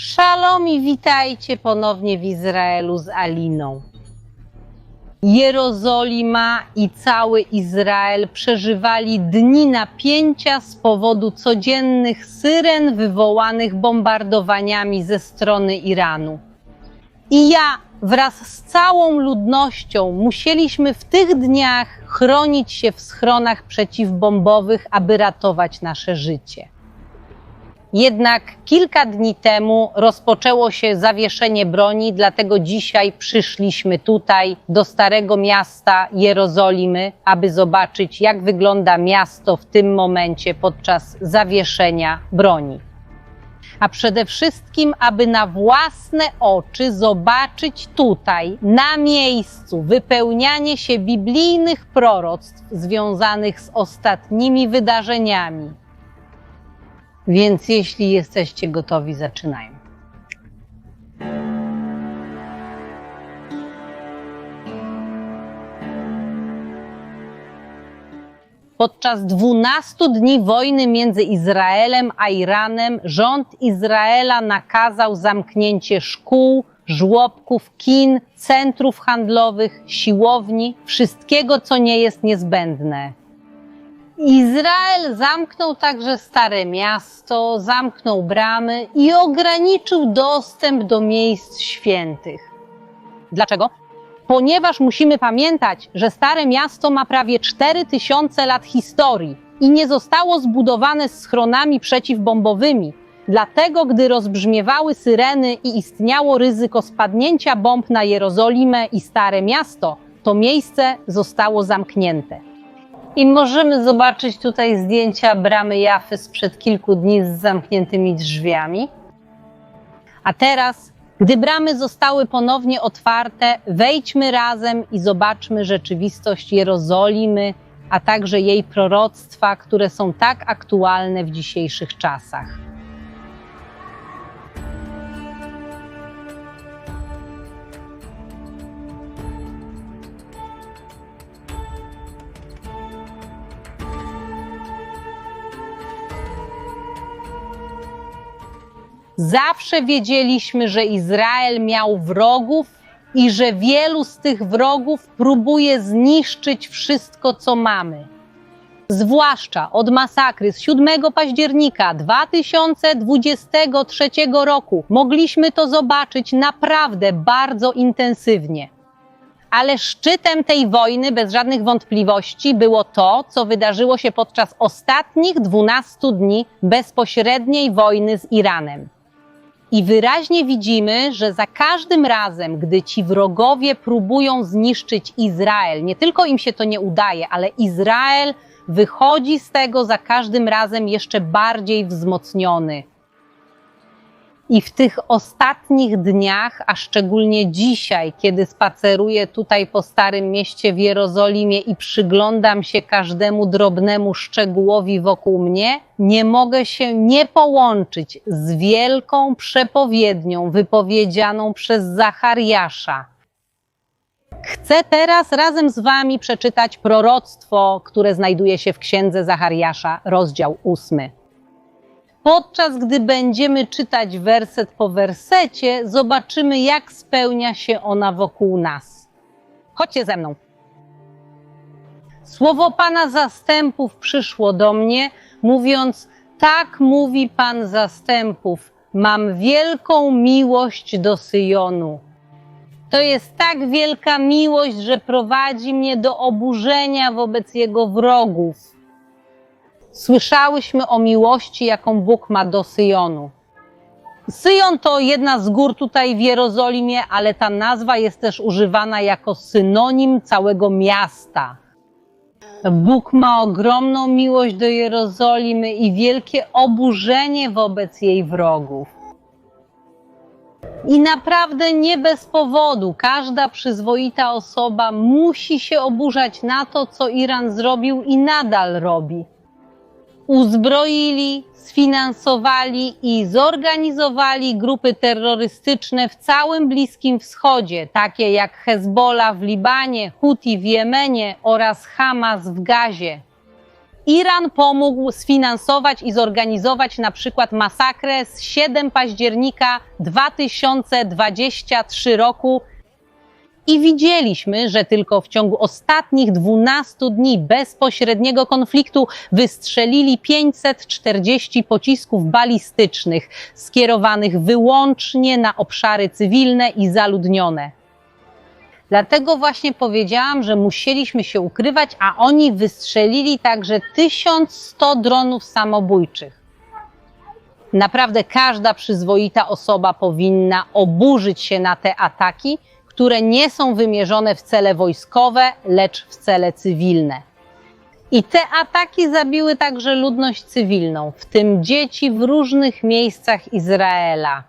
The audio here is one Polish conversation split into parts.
Szalom i witajcie ponownie w Izraelu z Aliną. Jerozolima i cały Izrael przeżywali dni napięcia z powodu codziennych syren wywołanych bombardowaniami ze strony Iranu. I ja wraz z całą ludnością musieliśmy w tych dniach chronić się w schronach przeciwbombowych, aby ratować nasze życie. Jednak kilka dni temu rozpoczęło się zawieszenie broni, dlatego dzisiaj przyszliśmy tutaj do Starego Miasta Jerozolimy, aby zobaczyć, jak wygląda miasto w tym momencie podczas zawieszenia broni. A przede wszystkim, aby na własne oczy zobaczyć tutaj, na miejscu, wypełnianie się biblijnych proroctw związanych z ostatnimi wydarzeniami. Więc jeśli jesteście gotowi, zaczynajmy. Podczas 12 dni wojny między Izraelem a Iranem rząd Izraela nakazał zamknięcie szkół, żłobków, kin, centrów handlowych, siłowni, wszystkiego, co nie jest niezbędne. Izrael zamknął także Stare Miasto, zamknął bramy i ograniczył dostęp do miejsc świętych. Dlaczego? Ponieważ musimy pamiętać, że Stare Miasto ma prawie 4000 lat historii i nie zostało zbudowane schronami przeciwbombowymi. Dlatego, gdy rozbrzmiewały syreny i istniało ryzyko spadnięcia bomb na Jerozolimę i Stare Miasto, to miejsce zostało zamknięte. I możemy zobaczyć tutaj zdjęcia bramy Jafy sprzed kilku dni z zamkniętymi drzwiami. A teraz, gdy bramy zostały ponownie otwarte, wejdźmy razem i zobaczmy rzeczywistość Jerozolimy, a także jej proroctwa, które są tak aktualne w dzisiejszych czasach. Zawsze wiedzieliśmy, że Izrael miał wrogów i że wielu z tych wrogów próbuje zniszczyć wszystko, co mamy. Zwłaszcza od masakry z 7 października 2023 roku mogliśmy to zobaczyć naprawdę bardzo intensywnie. Ale szczytem tej wojny, bez żadnych wątpliwości, było to, co wydarzyło się podczas ostatnich 12 dni bezpośredniej wojny z Iranem. I wyraźnie widzimy, że za każdym razem, gdy ci wrogowie próbują zniszczyć Izrael, nie tylko im się to nie udaje, ale Izrael wychodzi z tego za każdym razem jeszcze bardziej wzmocniony. I w tych ostatnich dniach, a szczególnie dzisiaj, kiedy spaceruję tutaj po Starym Mieście w Jerozolimie i przyglądam się każdemu drobnemu szczegółowi wokół mnie, nie mogę się nie połączyć z wielką przepowiednią wypowiedzianą przez Zachariasza. Chcę teraz razem z Wami przeczytać proroctwo, które znajduje się w księdze Zachariasza, rozdział ósmy. Podczas gdy będziemy czytać werset po wersecie, zobaczymy, jak spełnia się ona wokół nas. Chodźcie ze mną. Słowo Pana zastępów przyszło do mnie, mówiąc: Tak mówi Pan zastępów, mam wielką miłość do Syjonu. To jest tak wielka miłość, że prowadzi mnie do oburzenia wobec jego wrogów. Słyszałyśmy o miłości, jaką Bóg ma do Syjonu. Syjon to jedna z gór tutaj w Jerozolimie, ale ta nazwa jest też używana jako synonim całego miasta. Bóg ma ogromną miłość do Jerozolimy i wielkie oburzenie wobec jej wrogów. I naprawdę nie bez powodu każda przyzwoita osoba musi się oburzać na to, co Iran zrobił i nadal robi uzbroili, sfinansowali i zorganizowali grupy terrorystyczne w całym Bliskim Wschodzie, takie jak Hezbollah w Libanie, Houthi w Jemenie oraz Hamas w Gazie. Iran pomógł sfinansować i zorganizować na przykład masakrę z 7 października 2023 roku. I widzieliśmy, że tylko w ciągu ostatnich 12 dni bezpośredniego konfliktu wystrzelili 540 pocisków balistycznych skierowanych wyłącznie na obszary cywilne i zaludnione. Dlatego właśnie powiedziałam, że musieliśmy się ukrywać, a oni wystrzelili także 1100 dronów samobójczych. Naprawdę każda przyzwoita osoba powinna oburzyć się na te ataki, które nie są wymierzone w cele wojskowe, lecz w cele cywilne. I te ataki zabiły także ludność cywilną, w tym dzieci w różnych miejscach Izraela.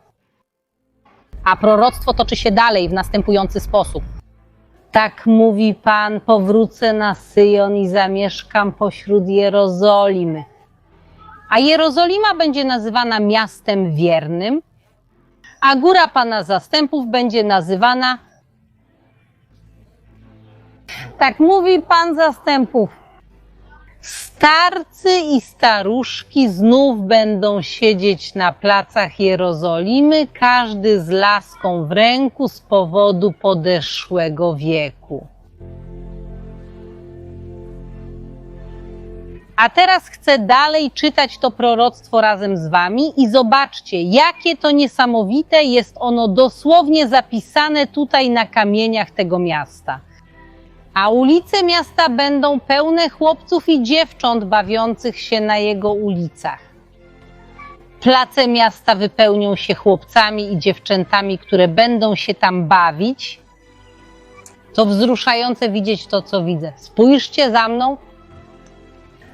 A proroctwo toczy się dalej w następujący sposób. Tak mówi Pan, powrócę na Syjon i zamieszkam pośród Jerozolimy. A Jerozolima będzie nazywana miastem wiernym, a góra Pana zastępów będzie nazywana. Tak mówi Pan zastępów. Starcy i staruszki znów będą siedzieć na placach Jerozolimy, każdy z laską w ręku z powodu podeszłego wieku. A teraz chcę dalej czytać to proroctwo razem z Wami i zobaczcie, jakie to niesamowite jest ono dosłownie zapisane tutaj na kamieniach tego miasta a ulice miasta będą pełne chłopców i dziewcząt bawiących się na jego ulicach. Place miasta wypełnią się chłopcami i dziewczętami, które będą się tam bawić. To wzruszające widzieć to, co widzę. Spójrzcie za mną.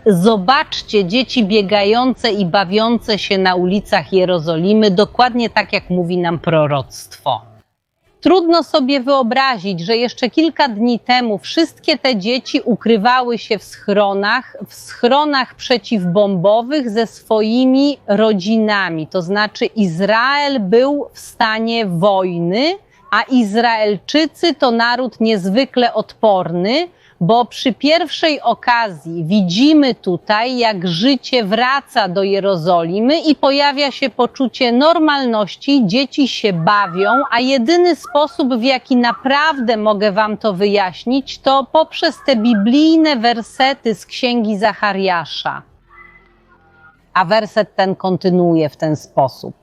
Zobaczcie dzieci biegające i bawiące się na ulicach Jerozolimy, dokładnie tak jak mówi nam proroctwo. Trudno sobie wyobrazić, że jeszcze kilka dni temu wszystkie te dzieci ukrywały się w schronach, w schronach przeciwbombowych ze swoimi rodzinami. To znaczy, Izrael był w stanie wojny, a Izraelczycy to naród niezwykle odporny bo przy pierwszej okazji widzimy tutaj, jak życie wraca do Jerozolimy i pojawia się poczucie normalności, dzieci się bawią, a jedyny sposób, w jaki naprawdę mogę Wam to wyjaśnić, to poprzez te biblijne wersety z księgi Zachariasza. A werset ten kontynuuje w ten sposób.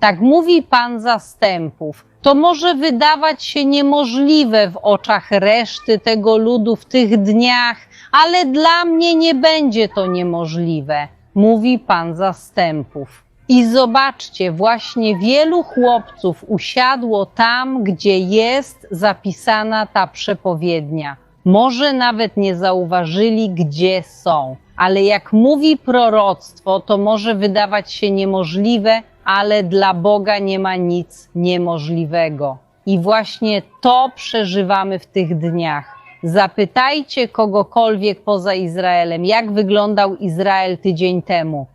Tak mówi Pan zastępów to może wydawać się niemożliwe w oczach reszty tego ludu w tych dniach, ale dla mnie nie będzie to niemożliwe, mówi Pan zastępów. I zobaczcie, właśnie wielu chłopców usiadło tam, gdzie jest zapisana ta przepowiednia. Może nawet nie zauważyli, gdzie są, ale jak mówi proroctwo, to może wydawać się niemożliwe, ale dla Boga nie ma nic niemożliwego. I właśnie to przeżywamy w tych dniach. Zapytajcie kogokolwiek poza Izraelem, jak wyglądał Izrael tydzień temu.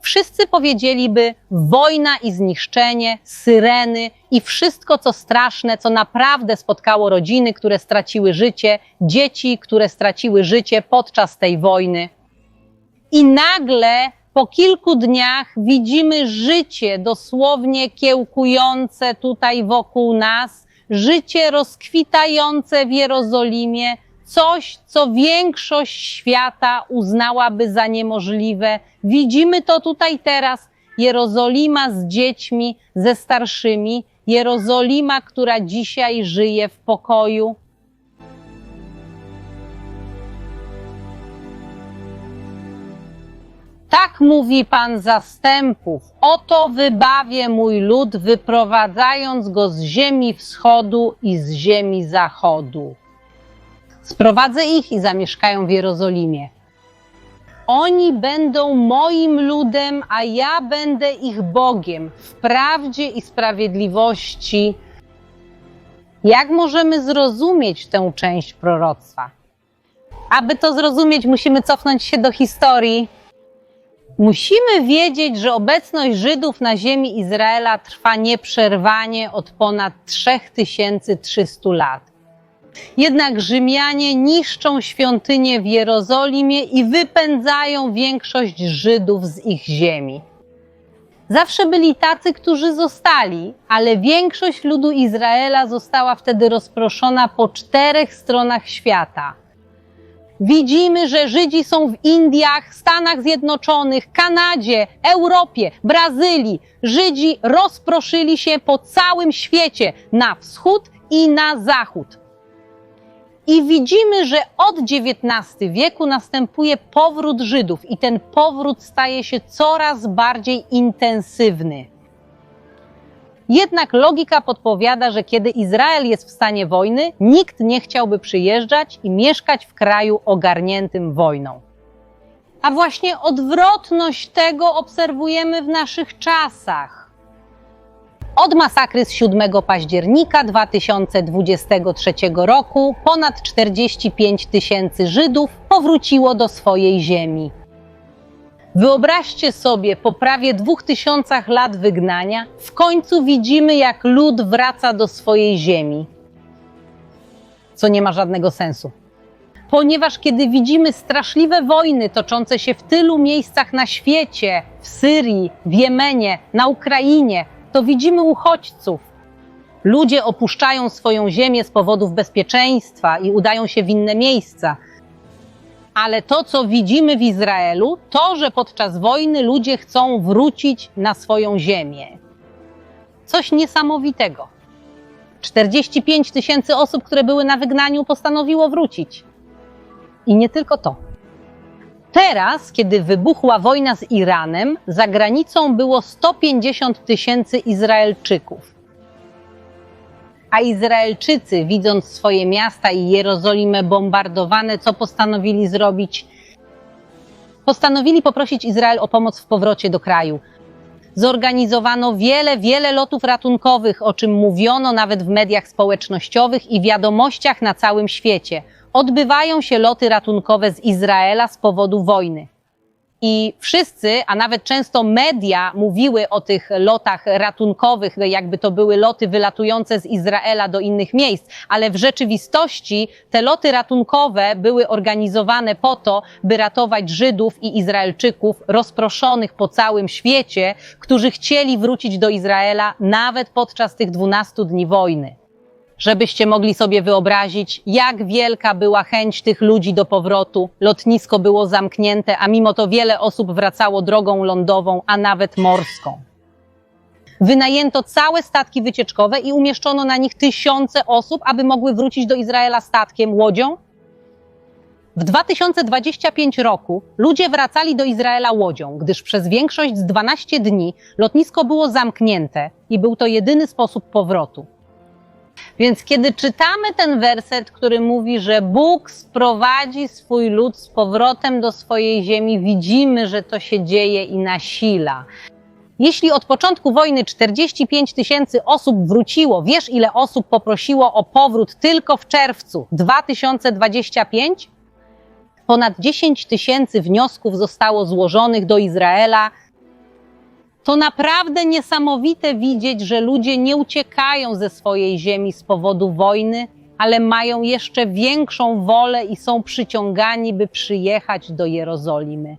Wszyscy powiedzieliby wojna i zniszczenie, syreny i wszystko, co straszne, co naprawdę spotkało rodziny, które straciły życie, dzieci, które straciły życie podczas tej wojny. I nagle po kilku dniach widzimy życie dosłownie kiełkujące tutaj wokół nas, życie rozkwitające w Jerozolimie, coś, co większość świata uznałaby za niemożliwe. Widzimy to tutaj teraz. Jerozolima z dziećmi, ze starszymi, Jerozolima, która dzisiaj żyje w pokoju, Tak mówi Pan zastępów. Oto wybawię mój lud, wyprowadzając go z ziemi wschodu i z ziemi zachodu. Sprowadzę ich i zamieszkają w Jerozolimie. Oni będą moim ludem, a ja będę ich Bogiem w prawdzie i sprawiedliwości. Jak możemy zrozumieć tę część proroctwa? Aby to zrozumieć, musimy cofnąć się do historii Musimy wiedzieć, że obecność Żydów na ziemi Izraela trwa nieprzerwanie od ponad 3300 lat. Jednak Rzymianie niszczą świątynię w Jerozolimie i wypędzają większość Żydów z ich ziemi. Zawsze byli tacy, którzy zostali, ale większość ludu Izraela została wtedy rozproszona po czterech stronach świata. Widzimy, że Żydzi są w Indiach, Stanach Zjednoczonych, Kanadzie, Europie, Brazylii. Żydzi rozproszyli się po całym świecie, na wschód i na zachód. I widzimy, że od XIX wieku następuje powrót Żydów, i ten powrót staje się coraz bardziej intensywny. Jednak logika podpowiada, że kiedy Izrael jest w stanie wojny, nikt nie chciałby przyjeżdżać i mieszkać w kraju ogarniętym wojną. A właśnie odwrotność tego obserwujemy w naszych czasach. Od masakry z 7 października 2023 roku ponad 45 tysięcy Żydów powróciło do swojej ziemi. Wyobraźcie sobie, po prawie dwóch tysiącach lat wygnania, w końcu widzimy, jak lud wraca do swojej ziemi. Co nie ma żadnego sensu. Ponieważ kiedy widzimy straszliwe wojny toczące się w tylu miejscach na świecie, w Syrii, w Jemenie, na Ukrainie, to widzimy uchodźców. Ludzie opuszczają swoją ziemię z powodów bezpieczeństwa i udają się w inne miejsca. Ale to, co widzimy w Izraelu, to, że podczas wojny ludzie chcą wrócić na swoją ziemię. Coś niesamowitego. 45 tysięcy osób, które były na wygnaniu, postanowiło wrócić. I nie tylko to. Teraz, kiedy wybuchła wojna z Iranem, za granicą było 150 tysięcy Izraelczyków. A Izraelczycy, widząc swoje miasta i Jerozolimę bombardowane, co postanowili zrobić? Postanowili poprosić Izrael o pomoc w powrocie do kraju. Zorganizowano wiele, wiele lotów ratunkowych, o czym mówiono nawet w mediach społecznościowych i wiadomościach na całym świecie. Odbywają się loty ratunkowe z Izraela z powodu wojny. I wszyscy, a nawet często media mówiły o tych lotach ratunkowych, jakby to były loty wylatujące z Izraela do innych miejsc, ale w rzeczywistości te loty ratunkowe były organizowane po to, by ratować Żydów i Izraelczyków rozproszonych po całym świecie, którzy chcieli wrócić do Izraela nawet podczas tych 12 dni wojny żebyście mogli sobie wyobrazić, jak wielka była chęć tych ludzi do powrotu. Lotnisko było zamknięte, a mimo to wiele osób wracało drogą lądową, a nawet morską. Wynajęto całe statki wycieczkowe i umieszczono na nich tysiące osób, aby mogły wrócić do Izraela statkiem, łodzią. W 2025 roku ludzie wracali do Izraela łodzią, gdyż przez większość z 12 dni lotnisko było zamknięte i był to jedyny sposób powrotu. Więc kiedy czytamy ten werset, który mówi, że Bóg sprowadzi swój lud z powrotem do swojej ziemi, widzimy, że to się dzieje i nasila. Jeśli od początku wojny 45 tysięcy osób wróciło, wiesz ile osób poprosiło o powrót tylko w czerwcu 2025? Ponad 10 tysięcy wniosków zostało złożonych do Izraela to naprawdę niesamowite widzieć, że ludzie nie uciekają ze swojej ziemi z powodu wojny, ale mają jeszcze większą wolę i są przyciągani, by przyjechać do Jerozolimy.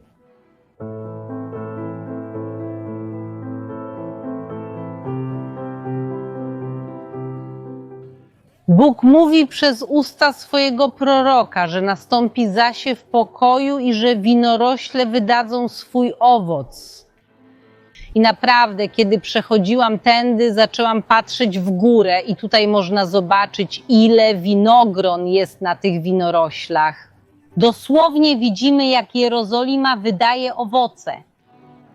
Bóg mówi przez usta swojego proroka, że nastąpi zasiew pokoju i że winorośle wydadzą swój owoc. I naprawdę, kiedy przechodziłam tędy, zaczęłam patrzeć w górę, i tutaj można zobaczyć, ile winogron jest na tych winoroślach. Dosłownie widzimy, jak Jerozolima wydaje owoce.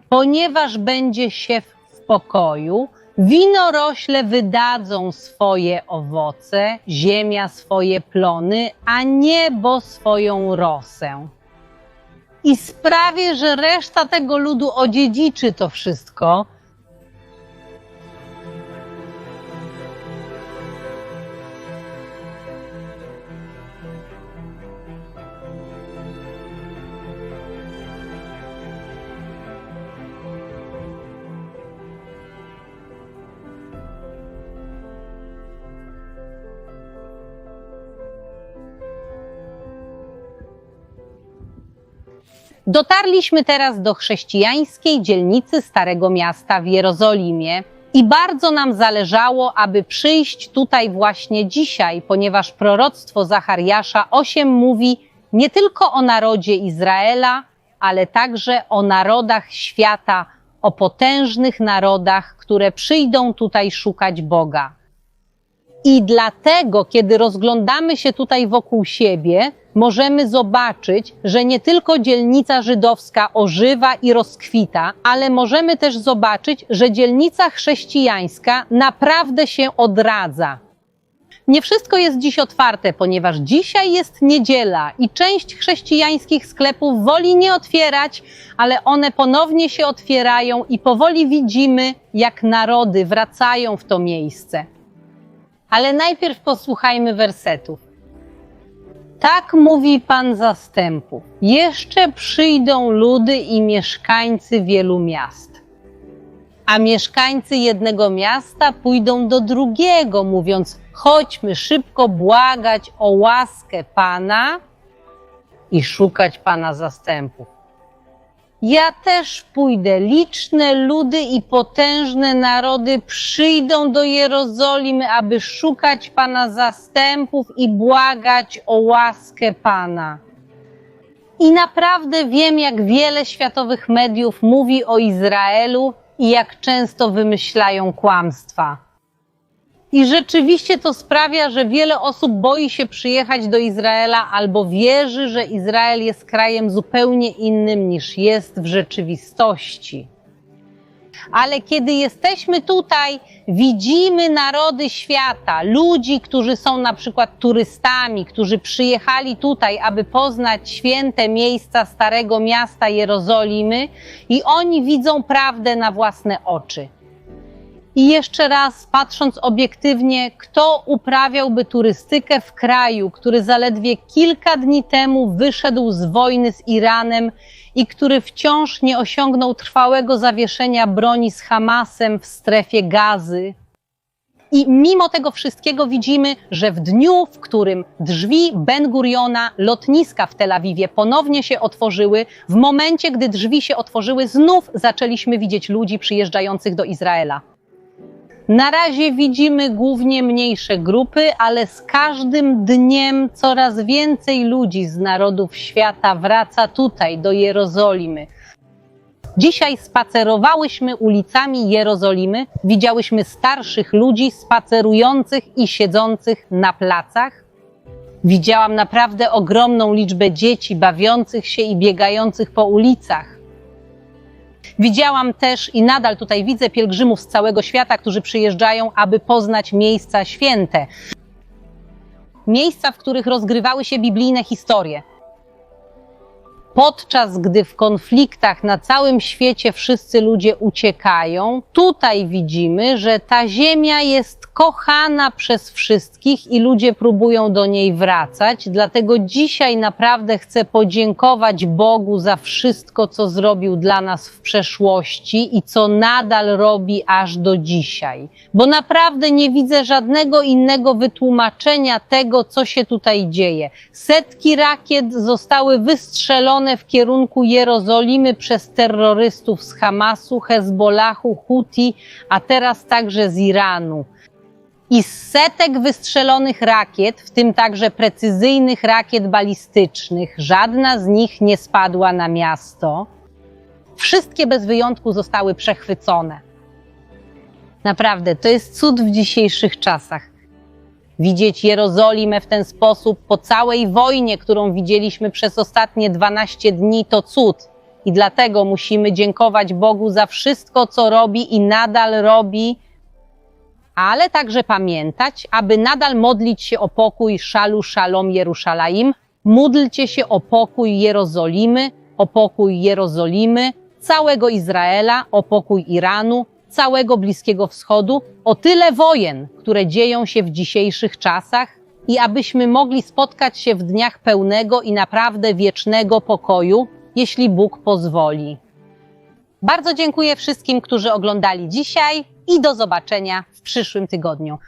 Ponieważ będzie siew w pokoju, winorośle wydadzą swoje owoce, ziemia swoje plony, a niebo swoją rosę i sprawię, że reszta tego ludu odziedziczy to wszystko. Dotarliśmy teraz do chrześcijańskiej dzielnicy Starego Miasta w Jerozolimie i bardzo nam zależało, aby przyjść tutaj właśnie dzisiaj, ponieważ proroctwo Zachariasza 8 mówi nie tylko o narodzie Izraela, ale także o narodach świata, o potężnych narodach, które przyjdą tutaj szukać Boga. I dlatego, kiedy rozglądamy się tutaj wokół siebie, możemy zobaczyć, że nie tylko dzielnica żydowska ożywa i rozkwita, ale możemy też zobaczyć, że dzielnica chrześcijańska naprawdę się odradza. Nie wszystko jest dziś otwarte, ponieważ dzisiaj jest niedziela i część chrześcijańskich sklepów woli nie otwierać, ale one ponownie się otwierają i powoli widzimy, jak narody wracają w to miejsce. Ale najpierw posłuchajmy wersetów. Tak mówi Pan zastępów. Jeszcze przyjdą ludy i mieszkańcy wielu miast. A mieszkańcy jednego miasta pójdą do drugiego, mówiąc: Chodźmy szybko błagać o łaskę Pana i szukać Pana zastępów. Ja też pójdę. Liczne ludy i potężne narody przyjdą do Jerozolimy, aby szukać Pana zastępów i błagać o łaskę Pana. I naprawdę wiem, jak wiele światowych mediów mówi o Izraelu i jak często wymyślają kłamstwa. I rzeczywiście to sprawia, że wiele osób boi się przyjechać do Izraela albo wierzy, że Izrael jest krajem zupełnie innym niż jest w rzeczywistości. Ale kiedy jesteśmy tutaj, widzimy narody świata, ludzi, którzy są na przykład turystami, którzy przyjechali tutaj, aby poznać święte miejsca Starego Miasta Jerozolimy, i oni widzą prawdę na własne oczy. I jeszcze raz, patrząc obiektywnie, kto uprawiałby turystykę w kraju, który zaledwie kilka dni temu wyszedł z wojny z Iranem i który wciąż nie osiągnął trwałego zawieszenia broni z Hamasem w strefie gazy? I mimo tego wszystkiego widzimy, że w dniu, w którym drzwi Ben Guriona, lotniska w Tel Awiwie, ponownie się otworzyły, w momencie, gdy drzwi się otworzyły, znów zaczęliśmy widzieć ludzi przyjeżdżających do Izraela. Na razie widzimy głównie mniejsze grupy, ale z każdym dniem coraz więcej ludzi z narodów świata wraca tutaj, do Jerozolimy. Dzisiaj spacerowałyśmy ulicami Jerozolimy, widziałyśmy starszych ludzi spacerujących i siedzących na placach. Widziałam naprawdę ogromną liczbę dzieci bawiących się i biegających po ulicach. Widziałam też i nadal tutaj widzę pielgrzymów z całego świata, którzy przyjeżdżają, aby poznać miejsca święte. Miejsca, w których rozgrywały się biblijne historie. Podczas gdy w konfliktach na całym świecie wszyscy ludzie uciekają, tutaj widzimy, że ta ziemia jest kochana przez wszystkich i ludzie próbują do niej wracać. Dlatego dzisiaj naprawdę chcę podziękować Bogu za wszystko, co zrobił dla nas w przeszłości i co nadal robi aż do dzisiaj. Bo naprawdę nie widzę żadnego innego wytłumaczenia tego, co się tutaj dzieje. Setki rakiet zostały wystrzelone w kierunku Jerozolimy przez terrorystów z Hamasu, Hezbollahu, Huti, a teraz także z Iranu. I z setek wystrzelonych rakiet, w tym także precyzyjnych rakiet balistycznych, żadna z nich nie spadła na miasto. Wszystkie bez wyjątku zostały przechwycone. Naprawdę, to jest cud w dzisiejszych czasach. Widzieć Jerozolimę w ten sposób po całej wojnie, którą widzieliśmy przez ostatnie 12 dni, to cud. I dlatego musimy dziękować Bogu za wszystko, co robi i nadal robi, ale także pamiętać, aby nadal modlić się o pokój Szalu Szalom Jeruszalaim. Módlcie się o pokój Jerozolimy, o pokój Jerozolimy, całego Izraela, o pokój Iranu, całego Bliskiego Wschodu, o tyle wojen, które dzieją się w dzisiejszych czasach i abyśmy mogli spotkać się w dniach pełnego i naprawdę wiecznego pokoju, jeśli Bóg pozwoli. Bardzo dziękuję wszystkim, którzy oglądali dzisiaj i do zobaczenia w przyszłym tygodniu.